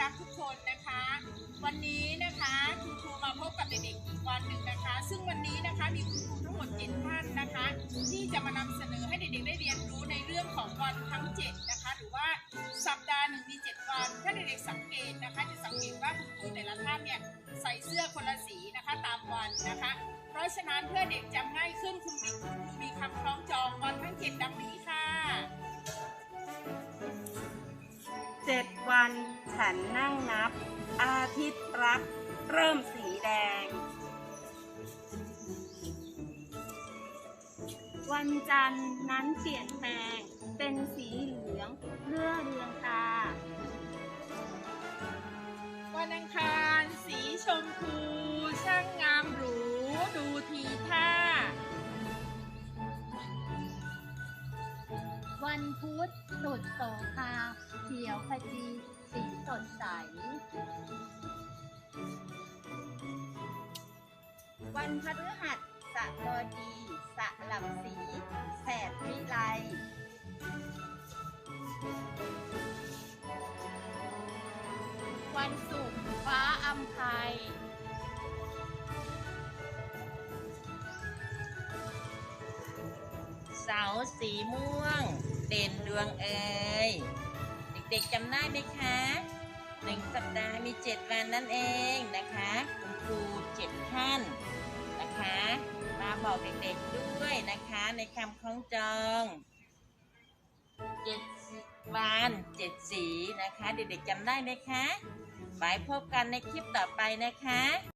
รักทุกคนนะคะ วันนี้นะคะคุณครูมาพบกับเด็กๆอีกวันหนึ่งนะคะ ซึ่งวันนี้นะคะมีคุณครูทั้งหมดเจ็ดท่านนะคะ ที่จะมานำเสนอให้เด็กๆได้เรียนรู้ในเรื่องของวันทั้งเจ็ดนะคะ หรือว่าสัปดาห์หนึ่งมีเจ็ดวัน ถ้าเด็กๆสังเกตนะคะ จะสังเกตว่าคุณครูแต่ละท่านเนี่ยใส่เสื้อคนละสีนะคะตามวันนะคะ เพราะฉะนั้นเพื่อเด็กจำง่ายขึ้นคุณคุณครูมีคำคล้องจองวันทั้งเจ็ดดังนี้ค่ะ เจ็ดวันฉันนั่งนับ อาทิตย์รักเริ่มสีแดง วันจันทร์นั้นเปลี่ยนแปลง เป็นสีเหลืองเลื่อเรืองตา วันอังคารสีชมพู วันพุธสุดโสภาเขียวขจีสีสดใส วันพฤหัสสะบดีสะหลับสี แสบวิไลวันศุกร์ฟ้าอำไพยเสาสีม่วง เด่นดวงเอ่ยเด็กๆจำได้ไหมคะหนึ่งสัปดาห์มีเจ็ดวันนั่นเองนะคะ คุณครูเจ็ดท่านนะคะมาบอกเด็กๆด้วยนะคะในคำคล้องจองเจ็ดวันเจ็ดสีนะคะ เด็กๆจำได้ไหมคะไว้พบกันในคลิปต่อไปนะคะ